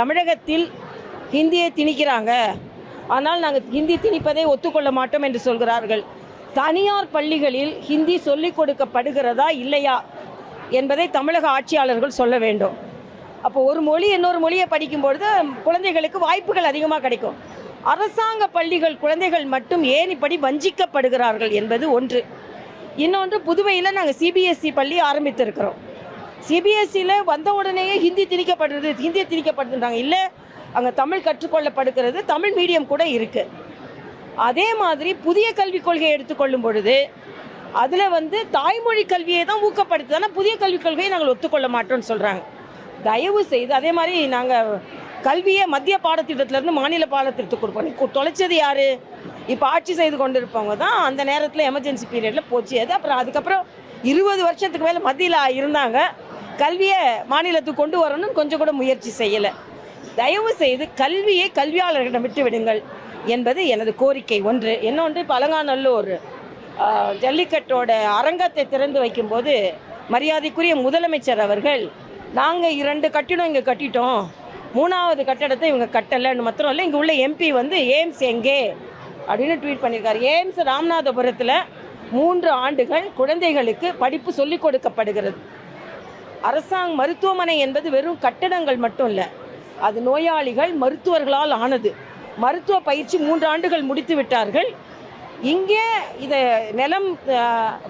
தமிழகத்தில் ஹிந்தியை திணிக்கிறாங்க. ஆனால் நாங்கள் ஹிந்தி திணிப்பதை ஒத்துக்கொள்ள மாட்டோம் என்று சொல்கிறார்கள். தனியார் பள்ளிகளில் ஹிந்தி சொல்லிக் கொடுக்கப்படுகிறதா இல்லையா என்பதை தமிழக ஆட்சியாளர்கள் சொல்ல வேண்டும். அப்போ ஒரு மொழி இன்னொரு மொழியை படிக்கும்பொழுது குழந்தைகளுக்கு வாய்ப்புகள் அதிகமாக கிடைக்கும். அரசாங்க பள்ளிகள் குழந்தைகள் மட்டும் ஏன் இப்படி வஞ்சிக்கப்படுகிறார்கள் என்பது ஒன்று. இன்னொன்று புதுவையில் நாங்கள் சிபிஎஸ்சி பள்ளி ஆரம்பித்திருக்கிறோம். சிபிஎஸ்சியில் வந்த உடனேயே ஹிந்தி திணிக்கப்படுறது ஹிந்தியை திணிக்கப்படுதுன்றாங்க. இல்லை அங்கே தமிழ் கற்றுக்கொள்ளப்படுகிறது தமிழ் மீடியம் கூட இருக்குது அதே மாதிரி புதிய கல்விக் கொள்கையை எடுத்துக்கொள்ளும் பொழுது அதில் வந்து தாய்மொழி கல்வியை தான் ஊக்கப்படுத்துது. ஆனால் புதிய கல்விக் கொள்கையை நாங்கள் ஒத்துக்கொள்ள மாட்டோம்னு சொல்கிறாங்க தயவு செய்து அதே மாதிரி நாங்கள் கல்வியை மத்திய பாடத்திட்டத்திலேருந்து மாநில பாடத்திட்டத்துக்கு கொடுப்போம் தொலைச்சது யார்? இப்போ ஆட்சி செய்து கொண்டு இருப்பவங்க தான் அந்த நேரத்தில் எமர்ஜென்சி பீரியடில் போச்சு. அது அப்புறம்? அதுக்கப்புறம் இருபது வருஷத்துக்கு மேலே மத்தியில் இருந்தாங்க. கல்வியை மாநிலத்துக்கு கொண்டு வரணும்னு கொஞ்சம் கூட முயற்சி செய்யலை. தயவு செய்து கல்வியை கல்வியாளர்களிடம் விட்டு விடுங்கள் என்பது எனது கோரிக்கை ஒன்று. இன்னொன்று பழங்காநல்லூர் ஜல்லிக்கட்டோட அரங்கத்தை திறந்து வைக்கும்போது மரியாதைக்குரிய முதலமைச்சர் அவர்கள் நாங்கள் இரண்டு கட்டிடம் இங்கே கட்டிட்டோம். மூணாவது கட்டடத்தை இவங்க கட்டலைன்னு மாத்திரம் இல்லை இங்கே உள்ள எம்பி வந்து எய்ம்ஸ் எங்கே? அப்படின்னு ட்வீட் பண்ணியிருக்காரு. எய்ம்ஸ் ராமநாதபுரத்தில் மூன்று ஆண்டுகள் குழந்தைகளுக்கு படிப்பு சொல்லிக் கொடுக்கப்படுகிறது. அரசாங்க மருத்துவமனை என்பது வெறும் கட்டடங்கள் மட்டும் இல்லை அது நோயாளிகள் மருத்துவர்களால் ஆனது. மருத்துவ பயிற்சி மூன்று ஆண்டுகள் முடித்து விட்டார்கள். இங்கே இதை நிலம்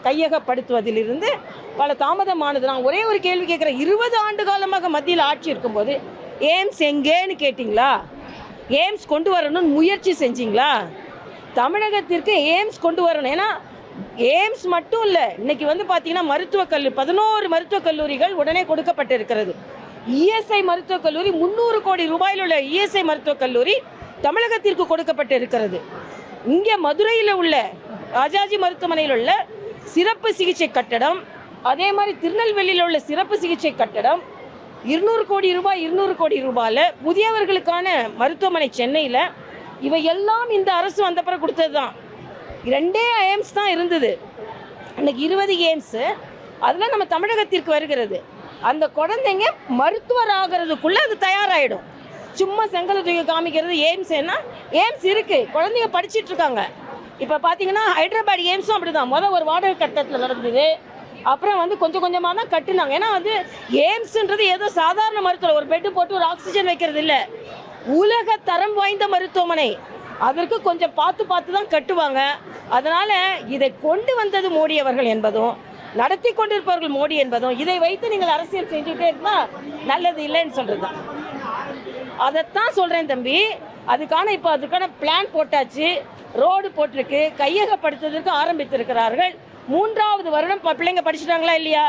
கையகப்படுத்துவதிலிருந்து பல தாமதமானது. நான் ஒரே ஒரு கேள்வி கேட்குறேன். இருபது ஆண்டு காலமாக மத்தியில் ஆட்சி இருக்கும்போது எய்ம்ஸ் எங்கேன்னு கேட்டிங்களா? எய்ம்ஸ் கொண்டு வரணும்னு முயற்சி செஞ்சீங்களா? தமிழகத்திற்கு எய்ம்ஸ் கொண்டு வரணும். ஏன்னா எய்ம்ஸ் மட்டும் இல்லை. இன்னைக்கு வந்து பார்த்தீங்கன்னா மருத்துவக் கல்லூரி பதினோரு மருத்துவக் கல்லூரிகள் உடனே கொடுக்கப்பட்டிருக்கிறது. இஎஸ்ஐ மருத்துவக் கல்லூரி முந்நூறு கோடி ரூபாயில் உள்ள இஎஸ்ஐ மருத்துவக் கல்லூரி தமிழகத்திற்கு கொடுக்கப்பட்டு இருக்கிறது இங்கே மதுரையில் உள்ள ராஜாஜி மருத்துவமனையில் உள்ள சிறப்பு சிகிச்சை கட்டடம் அதே மாதிரி திருநெல்வேலியில் உள்ள சிறப்பு சிகிச்சை கட்டடம் இருநூறு கோடி ரூபாய் இருநூறு கோடி ரூபாயில் முதியவர்களுக்கான மருத்துவமனை சென்னையில். இவை எல்லாம் இந்த அரசு வந்த பிறகு கொடுத்தது தான் ரெண்டே எய்ம்ஸ் தான் இருந்தது. அன்றைக்கி இருபது எய்ம்ஸு அதெல்லாம் நம்ம தமிழகத்திற்கு வருகிறது. அந்த குழந்தைங்க மருத்துவர் ஆகிறதுக்குள்ளே அது தயாராகிடும் சும்மா செங்கலை தூக்கி காமிக்கிறது எய்ம்ஸ் என்ன எய்ம்ஸ் இருக்குது குழந்தைங்க படிச்சிட்டு இருக்காங்க. இப்போ பார்த்தீங்கன்னா ஹைதராபாத் எய்ம்ஸும் அப்படி தான் முதல் ஒரு வாடகை கட்டத்தில் நடந்தது. அப்புறம் வந்து கொஞ்சம் கொஞ்சமாக தான் கட்டினாங்க. ஏன்னா வந்து எய்ம்ஸுன்றது ஏதோ சாதாரண மருத்துவம் ஒரு பெட்டு போட்டு ஒரு ஆக்சிஜன் வைக்கிறது இல்லை. உலக தரம் வாய்ந்த மருத்துவமனை. அதற்கு கொஞ்சம் பார்த்து பார்த்து தான் கட்டுவாங்க. அதனால் இதை கொண்டு வந்தது மோடி அவர்கள் என்பதும் நடத்தி கொண்டிருப்பவர்கள் மோடி என்பதும் இதை வைத்து நீங்கள் அரசியல் செஞ்சுட்டே இருந்தால் நல்லது இல்லைன்னு சொல்கிறது தான் அதைத்தான் சொல்கிறேன் தம்பி. அதுக்கான இப்போ அதுக்கான பிளான் போட்டாச்சு. ரோடு போட்டிருக்கு. கையகப்படுத்துவதற்கு ஆரம்பித்திருக்கிறார்கள். மூன்றாவது வருடம் பிள்ளைங்க படிச்சிட்டாங்களா இல்லையா?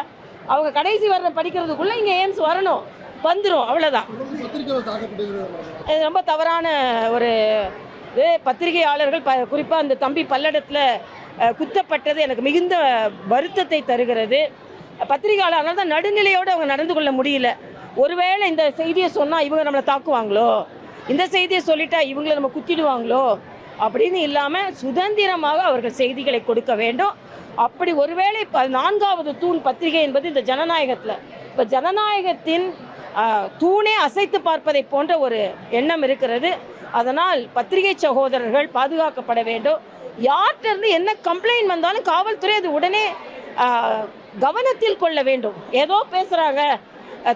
அவங்க கடைசி வருடம் படிக்கிறதுக்குள்ளே இங்கே எய்ம்ஸ் வரணும். வந்துடும் அவ்வளோதான் ரொம்ப தவறான ஒரு பத்திரிகையாளர்கள் ப குறிப்பாக அந்த தம்பி பல்லடத்தில் குத்தப்பட்டது எனக்கு மிகுந்த வருத்தத்தை தருகிறது. பத்திரிகையாளர்கள் தான் நடுநிலையோடு அவங்க நடந்து கொள்ள முடியல. ஒருவேளை இந்த செய்தியை சொன்னால் இவங்க நம்மளை தாக்குவாங்களோ? இந்த செய்தியை சொல்லிட்டா இவங்களை நம்ம குத்திடுவாங்களோ? அப்படின்னு இல்லாமல் சுதந்திரமாக அவர்கள் செய்திகளை கொடுக்க வேண்டும். அப்படி ஒருவேளை நான்காவது தூண் பத்திரிகை என்பது இந்த ஜனநாயகத்தில். இப்போ ஜனநாயகத்தின் தூணே அசைத்து பார்ப்பதை போன்ற ஒரு எண்ணம் இருக்கிறது. அதனால் பத்திரிகை சகோதரர்கள் பாதுகாக்கப்பட வேண்டும். யார்கிட்ட இருந்து என்ன கம்ப்ளைண்ட் வந்தாலும் காவல்துறை அது உடனே கவனத்தில் கொள்ள வேண்டும். ஏதோ பேசுகிறாங்க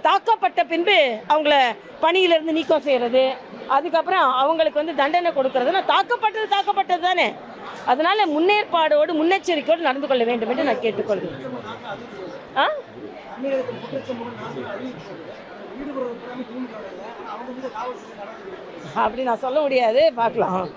தாக்கப்பட்ட பின்பு அவங்கள பணியிலிருந்து நீக்கம் செய்கிறது அதுக்கப்புறம் அவங்களுக்கு வந்து தண்டனை கொடுக்கறதுனா தாக்கப்பட்டது தாக்கப்பட்டது தானே. அதனால முன்னேற்பாடோடு முன்னெச்சரிக்கையோடு நடந்து கொள்ள வேண்டும் என்று நான் கேட்டுக்கொள்கிறேன். ஆ? அப்படி நான் சொல்ல முடியாது பார்க்கலாம்.